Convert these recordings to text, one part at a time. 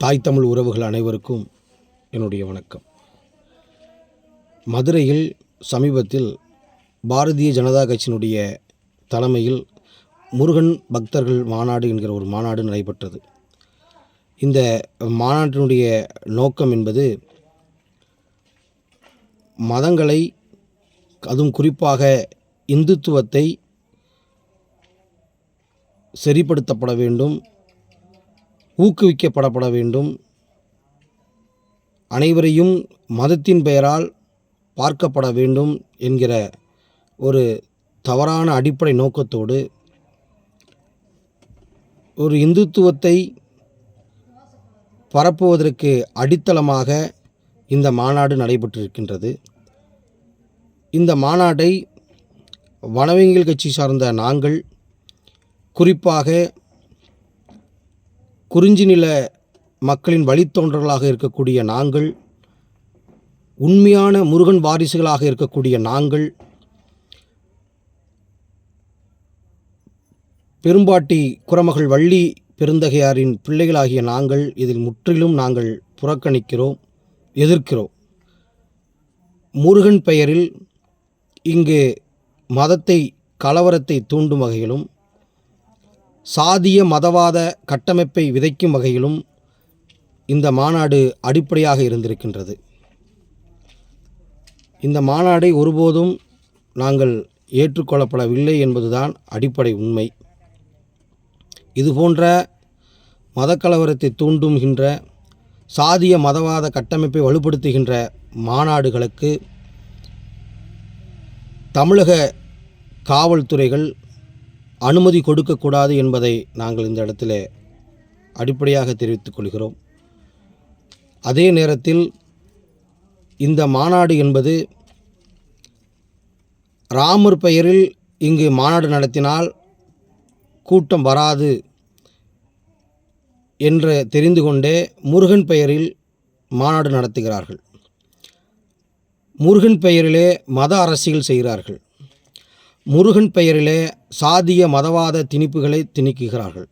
தாய் தமிழ் உறவுகள் அனைவருக்கும் என்னுடைய வணக்கம். மதுரையில் சமீபத்தில் பாரதிய ஜனதா கட்சியினுடைய தலைமையில் முருகன் பக்தர்கள் மாநாடு என்கிற ஒரு மாநாடு நடைபெற்றது. இந்த மாநாட்டினுடைய நோக்கம் என்பது மதங்களை அதுவும் குறிப்பாக இந்துத்துவத்தை சரிப்படுத்தப்பட வேண்டும் ஊக்குவிக்கப்படப்பட வேண்டும். அனைவரையும் மதத்தின் பெயரால் பார்க்கப்பட வேண்டும் என்கிற ஒரு தவறான அடிப்படை நோக்கத்தோடு ஒரு இந்துத்துவத்தை பரப்புவதற்கு அடித்தளமாக இந்த மாநாடு நடைபெற்றிருக்கின்றது. இந்த மாநாட்டை வனவியல் கட்சி சார்ந்த நாங்கள் குறிப்பாக குறிஞ்சி நில மக்களின் வழித்தோன்றர்களாக இருக்கக்கூடிய நாங்கள் உண்மையான முருகன் வாரிசுகளாக இருக்கக்கூடிய நாங்கள் பெரும்பாட்டி குரமகள் வள்ளி பெருந்தகையாரின் பிள்ளைகளாகிய நாங்கள் இதில் முற்றிலும் நாங்கள் புறக்கணிக்கிறோம் எதிர்க்கிறோம். முருகன் பெயரில் இங்கு மதத்தை கலவரத்தை தூண்டும் வகையிலும் சாதிய மதவாத கட்டமைப்பை விதைக்கும் வகையிலும் இந்த மாநாடு அடிப்படையாக இருந்திருக்கின்றது. இந்த மாநாடை ஒருபோதும் நாங்கள் ஏற்றுக்கொள்ளப்படவில்லை என்பதுதான் அடிப்படை உண்மை. இதுபோன்ற மதக்கலவரத்தை தூண்டுகின்ற சாதிய மதவாத கட்டமைப்பை வலுப்படுத்துகின்ற மாநாடுகளுக்கு தமிழக காவல்துறைகள் அனுமதி கொடுக்கக்கூடாது என்பதை நாங்கள் இந்த இடத்துல அடிப்படையாக தெரிவித்துக் கொள்கிறோம். அதே நேரத்தில் இந்த மாநாடு என்பது ராமர் பெயரில் இங்கு மாநாடு நடத்தினால் கூட்டம் வராது என்று தெரிந்து கொண்டே முருகன் பெயரில் மாநாடு நடத்துகிறார்கள். முருகன் பெயரிலே மத அரசியல் செய்கிறார்கள். முருகன் பெயரிலே சாதிய மதவாத திணிப்புகளை திணிக்குகிறார்கள்.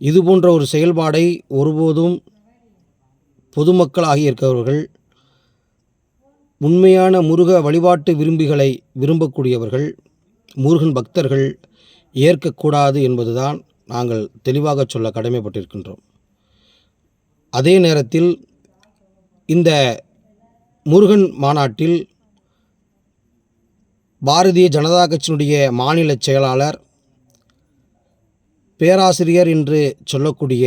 இது போன்ற ஒரு செயல்பாடை ஒருபோதும் பொதுமக்களாகி இருக்கிறவர்கள் உண்மையான முருக வழிபாட்டு விரும்பிகளை விரும்பக்கூடியவர்கள் முருகன் பக்தர்கள் ஏற்கக்கூடாது என்பதுதான் நாங்கள் தெளிவாக சொல்ல கடமைப்பட்டிருக்கின்றோம். அதே நேரத்தில் இந்த முருகன் மாநாட்டில் பாரதிய ஜனதா கட்சியினுடைய மாநில செயலாளர் பேராசிரியர் என்று சொல்லக்கூடிய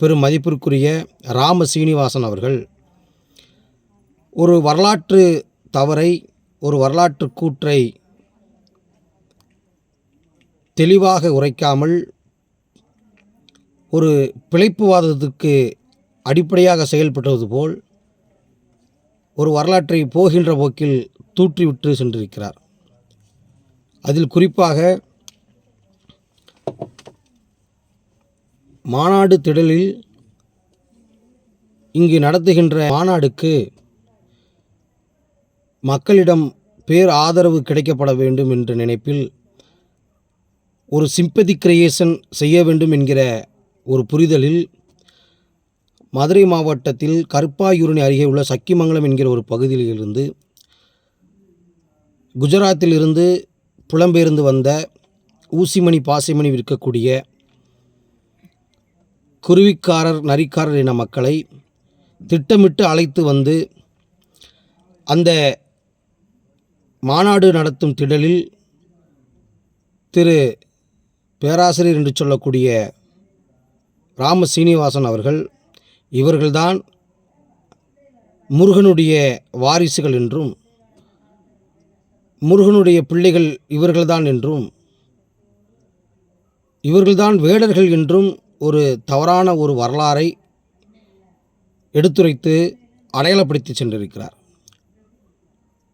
பெரும் மதிப்பிற்குரிய ராம சீனிவாசன் அவர்கள் ஒரு வரலாற்று தவறை ஒரு வரலாற்று கூற்றை தெளிவாக உரைக்காமல் ஒரு பிழைப்புவாதத்துக்கு அடிப்படையாக செயல்பட்டது போல் ஒரு வரலாற்றை போகின்ற போக்கில் தூற்றிவிட்டு சென்றிருக்கிறார். அதில் குறிப்பாக மாநாடு திடலில் இங்கு நடத்துகின்ற மாநாடுக்கு மக்களிடம் பேர் ஆதரவு கிடைக்கப்பட வேண்டும் என்ற நினைப்பில் ஒரு சிம்பதி கிரியேஷன் செய்ய வேண்டும் என்கிற ஒரு புரிதலில் மதுரை மாவட்டத்தில் கருப்பாயூரணி அருகே உள்ள சக்கிமங்கலம் என்கிற ஒரு பகுதியிலிருந்து குஜராத்திலிருந்து புலம்பெயர்ந்து வந்த ஊசிமணி பாசைமணி விற்கக்கூடிய குருவிக்காரர் நரிக்காரர் என மக்களை திட்டமிட்டு அழைத்து வந்து அந்த மாநாடு நடத்தும் திடலில் திரு பேராசிரியர் என்று சொல்லக்கூடிய ராம சீனிவாசன் அவர்கள் இவர்கள்தான் முருகனுடைய வாரிசுகள் என்றும் முருகனுடைய பிள்ளைகள் இவர்கள்தான் என்றும் இவர்கள்தான் வேடர்கள் என்றும் ஒரு தவறான ஒரு வரலாறை எடுத்துரைத்து அடையாளப்படுத்தி சென்றிருக்கிறார்.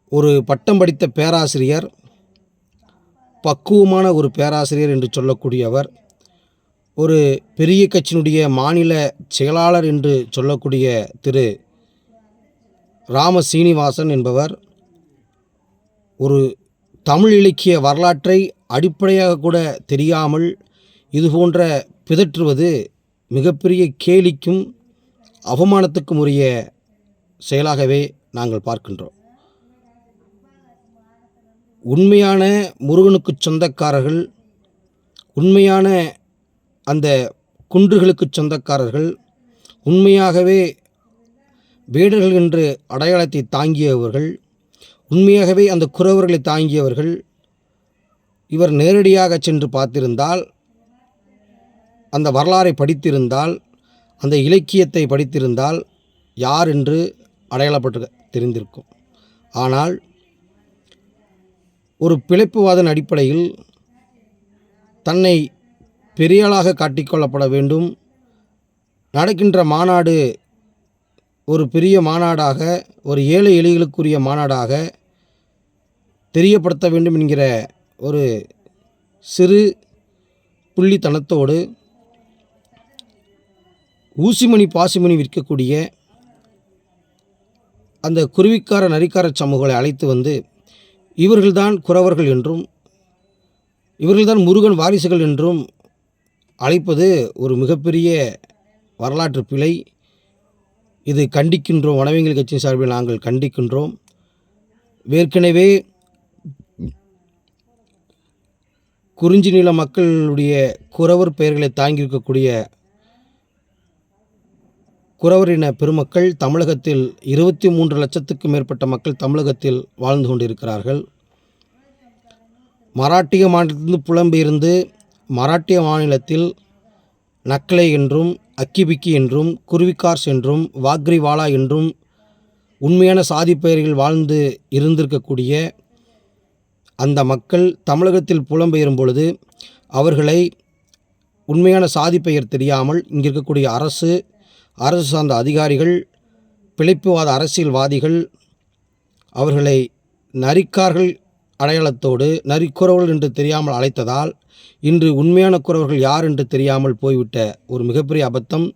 ஒரு பட்டம் படித்த பேராசிரியர் பக்குவமான ஒரு பேராசிரியர் என்று சொல்லக்கூடியவர் ஒரு பெரிய கட்சியினுடைய மாநில செயலாளர் என்று சொல்லக்கூடிய திரு. ராம சீனிவாசன் என்பவர் ஒரு தமிழ் இலக்கிய வரலாற்றை அடிப்படையாக கூட தெரியாமல் இது போன்ற பிதற்றுவது மிகப்பெரிய கேலிக்கும் அவமானத்துக்கும் உரிய செயலாகவே நாங்கள் பார்க்கின்றோம். உண்மையான முருகனுக்கு சொந்தக்காரர்கள் உண்மையான அந்த குன்றுகளுக்கு சொந்தக்காரர்கள் உண்மையாகவே வேடர்கள் என்று அடையாளத்தை தாங்கியவர்கள் உண்மையாகவே அந்த குறவர்களை தாங்கியவர்கள் இவர் நேரடியாக சென்று பார்த்திருந்தால் அந்த வரலாறை படித்திருந்தால் அந்த இலக்கியத்தை படித்திருந்தால் யார் என்று அடையாளப்பட்டு தெரிந்திருக்கும். ஆனால் ஒரு பிழைப்புவாதன் அடிப்படையில் தன்னை பெரியாளாக காட்டிக்கொள்ளப்பட வேண்டும் நடக்கின்ற மாநாடு ஒரு பெரிய மாநாடாக ஒரு ஏழை எளிகளுக்குரிய மாநாடாக தெரியப்படுத்த வேண்டும் என்கிற ஒரு சிறு புள்ளித்தனத்தோடு ஊசிமணி பாசிமணி விற்கக்கூடிய அந்த குருவிக்கார நரிக்கார சமூகங்களை அழைத்து வந்து இவர்கள்தான் குறவர்கள் என்றும் இவர்கள்தான் முருகன் வாரிசுகள் என்றும் அழைப்பது ஒரு மிகப்பெரிய வரலாற்று பிழை. இது கண்டிக்கின்றோம். வனவியல் கட்சியின் சார்பில் நாங்கள் கண்டிக்கின்றோம். ஏற்கனவே குறிஞ்சி நில மக்களுடைய குறவர் பெயர்களை தாங்கியிருக்கக்கூடிய குறவரின பெருமக்கள் தமிழகத்தில் இருபத்தி மூன்று லட்சத்துக்கும் மேற்பட்ட மக்கள் தமிழகத்தில் வாழ்ந்து கொண்டிருக்கிறார்கள். மராட்டிய மாநிலத்திலிருந்து புலம்பெயர்ந்து மராட்டிய மாநிலத்தில் நக்லை என்றும் அக்கிபிக்கி என்றும் குருவிக்கார்ஸ் என்றும் வாக்ரிவாலா என்றும் உண்மையான சாதி பெயர்கள் வாழ்ந்து இருந்திருக்கக்கூடிய அந்த மக்கள் தமிழகத்தில் புலம்பெயரும் பொழுது அவர்களை உண்மையான சாதி பெயர் தெரியாமல் இங்கே இருக்கக்கூடிய அரசு அரசு சார்ந்த அதிகாரிகள் பிழைப்புவாத அரசியல்வாதிகள் அவர்களை நரிக்கார்கள் அடையாளத்தோடு நரிக்குறவர்கள் என்று தெரியாமல் அழைத்ததால் இன்று உண்மையான குறவர்கள் யார் என்று தெரியாமல் போய்விட்ட ஒரு மிகப்பெரிய அபத்தம்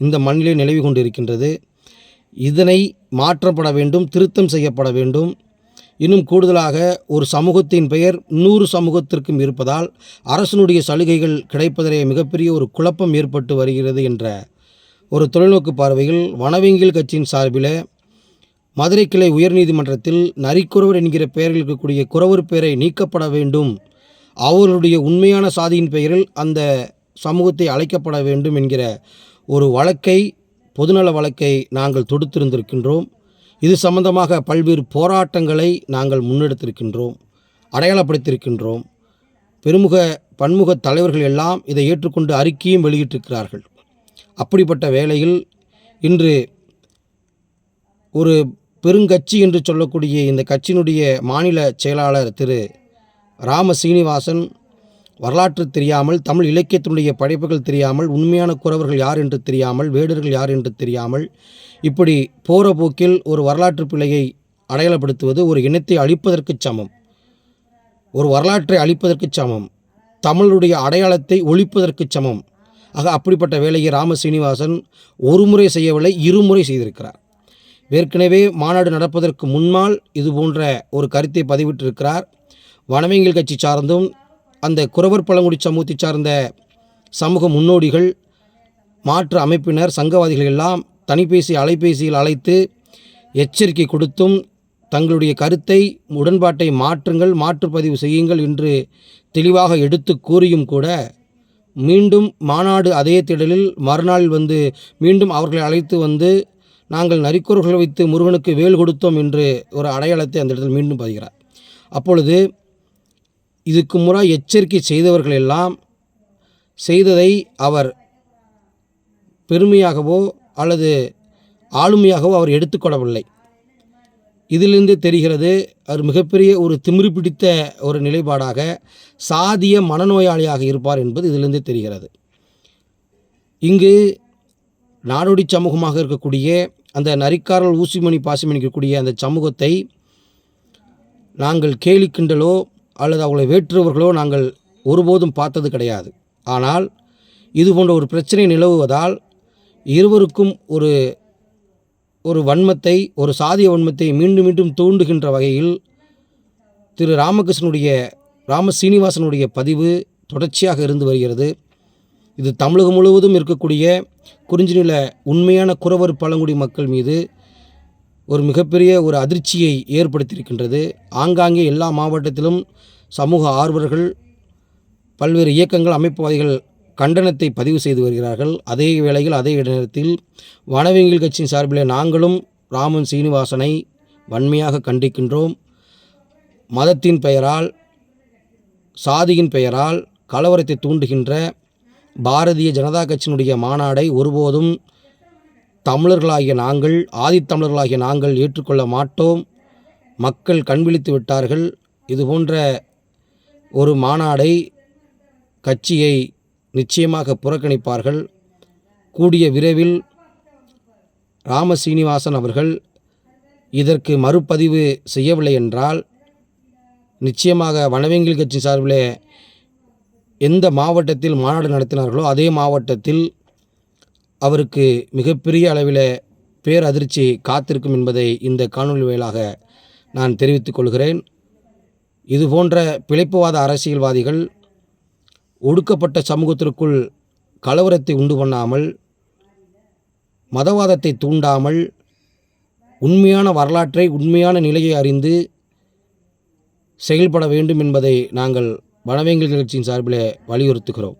இந்த மண்ணிலே நிலவி கொண்டிருக்கின்றது. இதனை மாற்றப்பட வேண்டும் திருத்தம் செய்யப்பட வேண்டும். இன்னும் கூடுதலாக ஒரு சமூகத்தின் பெயர் நூறு சமூகத்திற்கும் இருப்பதால் அரசனுடைய சலுகைகள் கிடைப்பதிலே மிகப்பெரிய ஒரு குழப்பம் ஏற்பட்டு வருகிறது என்ற ஒரு தொலைநோக்கு பார்வையில் வனவியல் கட்சியின் சார்பில் மதுரை கிளை உயர்நீதிமன்றத்தில் நரிக்குறவர் என்கிற பெயரில் இருக்கக்கூடிய குறவர் பெயரை நீக்கப்பட வேண்டும். அவர்களுடைய உண்மையான சாதியின் பெயரில் அந்த சமூகத்தை அழைக்கப்பட வேண்டும் என்கிற ஒரு வழக்கை பொதுநல வழக்கை நாங்கள் தொடுத்திருந்திருக்கின்றோம். இது சம்பந்தமாக பல்வேறு போராட்டங்களை நாங்கள் முன்னெடுத்திருக்கின்றோம் அடையாளப்படுத்தியிருக்கின்றோம். பெருமுக பன்முக தலைவர்கள் எல்லாம் இதை ஏற்றுக்கொண்டு அறிக்கையும் வெளியிட்டிருக்கிறார்கள். அப்படிப்பட்ட வேளையில் இன்று ஒரு பெருங்கட்சி என்று சொல்லக்கூடிய இந்த கட்சியினுடைய மாநில செயலாளர் திரு ராம சீனிவாசன் வரலாற்று தெரியாமல் தமிழ் இலக்கியத்தினுடைய படைப்புகள் தெரியாமல் உண்மையான குறவர்கள் யார் என்று தெரியாமல் வேடர்கள் யார் என்று தெரியாமல் இப்படி போகிற போக்கில் ஒரு வரலாற்று பிழையை அடையாளப்படுத்துவது ஒரு இனத்தை அழிப்பதற்கு சமம். ஒரு வரலாற்றை அழிப்பதற்கு சமம். தமிழுடைய அடையாளத்தை ஒழிப்பதற்கு சமம். ஆக அப்படிப்பட்ட வேலையை ராம சீனிவாசன் ஒரு முறை செய்யவில்லை இருமுறை செய்திருக்கிறார். ஏற்கனவே மாநாடு நடப்பதற்கு முன்னால் இது போன்ற ஒரு கருத்தை பதிவிட்டிருக்கிறார். வனவியல் கட்சி சார்ந்தும் அந்த குறவர் பழங்குடி சமூகத்தை சார்ந்த சமூக முன்னோடிகள் மாற்று அமைப்பினர் சங்கவாதிகள் எல்லாம் தனிப்பேசி அலைபேசியில் அழைத்து எச்சரிக்கை கொடுத்தும் தங்களுடைய கருத்தை உடன்பாட்டை மாற்றுங்கள் மாற்றுப்பதிவு செய்யுங்கள் என்று தெளிவாக எடுத்து கூறியும் கூட மீண்டும் மாநாடு அதே திடலில் மறுநாள் வந்து மீண்டும் அவர்களை அழைத்து வந்து நாங்கள் நரிக்குறர்களை வைத்து முருகனுக்கு வேல் கொடுத்தோம் என்று ஒரு அடையாளத்தை அந்த இடத்தில் மீண்டும் பதிகிறார். அப்பொழுது இதுக்கு முறை எச்சரிக்கை செய்தவர்கள் எல்லாம் செய்ததை அவர் பெருமையாகவோ அல்லது ஆளுமையாகவோ அவர் எடுத்துக்கொள்ளவில்லை. இதிலிருந்து தெரிகிறது அவர் மிகப்பெரிய ஒரு திமிரு பிடித்த ஒரு நிலைப்பாடாக சாதிய மனநோயாளியாக இருப்பார் என்பது இதிலிருந்து தெரிகிறது. இங்கு நாடோடி சமூகமாக இருக்கக்கூடிய அந்த நரிக்காரல் ஊசிமணி பாசிமணிக்கக்கூடிய அந்த சமூகத்தை நாங்கள் கேலி கிண்டலோ அல்லது அவர்களை வேற்றுவர்களோ நாங்கள் ஒருபோதும் பார்த்தது கிடையாது. ஆனால் இது போன்ற ஒரு பிரச்சனை நிலவுவதால் இருவருக்கும் ஒரு ஒரு வன்மத்தை ஒரு சாதிய வன்மத்தை மீண்டும் மீண்டும் தூண்டுகின்ற வகையில் திரு ராமகிருஷ்ணனுடைய ராம சீனிவாசனுடைய பதிவு தொடர்ச்சியாக இருந்து வருகிறது. இது தமிழகம் முழுவதும் இருக்கக்கூடிய குறிஞ்சிநில உண்மையான குறவர் பழங்குடி மக்கள் மீது ஒரு மிகப்பெரிய ஒரு அதிர்ச்சியை ஏற்படுத்தியிருக்கின்றது. ஆங்காங்கே எல்லா மாவட்டத்திலும் சமூக ஆர்வலர்கள் பல்வேறு இயக்கங்கள் அமைப்புவாதிகள் கண்டனத்தை பதிவு செய்து வருகிறார்கள். அதே வேளையில் அதே நேரத்தில் வனவியல் கட்சியின் சார்பில் நாங்களும் ராமன் சீனிவாசனை வன்மையாக கண்டிக்கின்றோம். மதத்தின் பெயரால் சாதியின் பெயரால் கலவரத்தை தூண்டுகின்ற பாரதிய ஜனதா கட்சியினுடைய மாநாடை ஒருபோதும் தமிழர்களாகிய நாங்கள் ஆதித்தமிழர்களாகிய நாங்கள் ஏற்றுக்கொள்ள மாட்டோம். மக்கள் கண்விழித்து விட்டார்கள். இது போன்ற ஒரு மாநாடை கட்சியை நிச்சயமாக புறக்கணிப்பார்கள். கூடிய விரைவில் ராம சீனிவாசன் அவர்கள் இதற்கு மறுபதிவு செய்யவில்லை என்றால் நிச்சயமாக வனவியல் கட்சி சார்பிலே எந்த மாவட்டத்தில் மாநாடு நடத்தினார்களோ அதே மாவட்டத்தில் அவருக்கு மிகப்பெரிய அளவில் பேரதிர்ச்சி காத்திருக்கும் என்பதை இந்த காணொலி வாயிலாக நான் தெரிவித்துக் கொள்கிறேன். இதுபோன்ற பிழைப்புவாத அரசியல்வாதிகள் ஒடுக்கப்பட்ட சமூகத்திற்குள் கலவரத்தை உண்டு பண்ணாமல் மதவாதத்தை தூண்டாமல் உண்மையான வரலாற்றை உண்மையான நிலையை அறிந்து செயல்பட வேண்டும் என்பதை நாங்கள் வனவேங்கல் கட்சியின் சார்பில் வலியுறுத்துகிறோம்.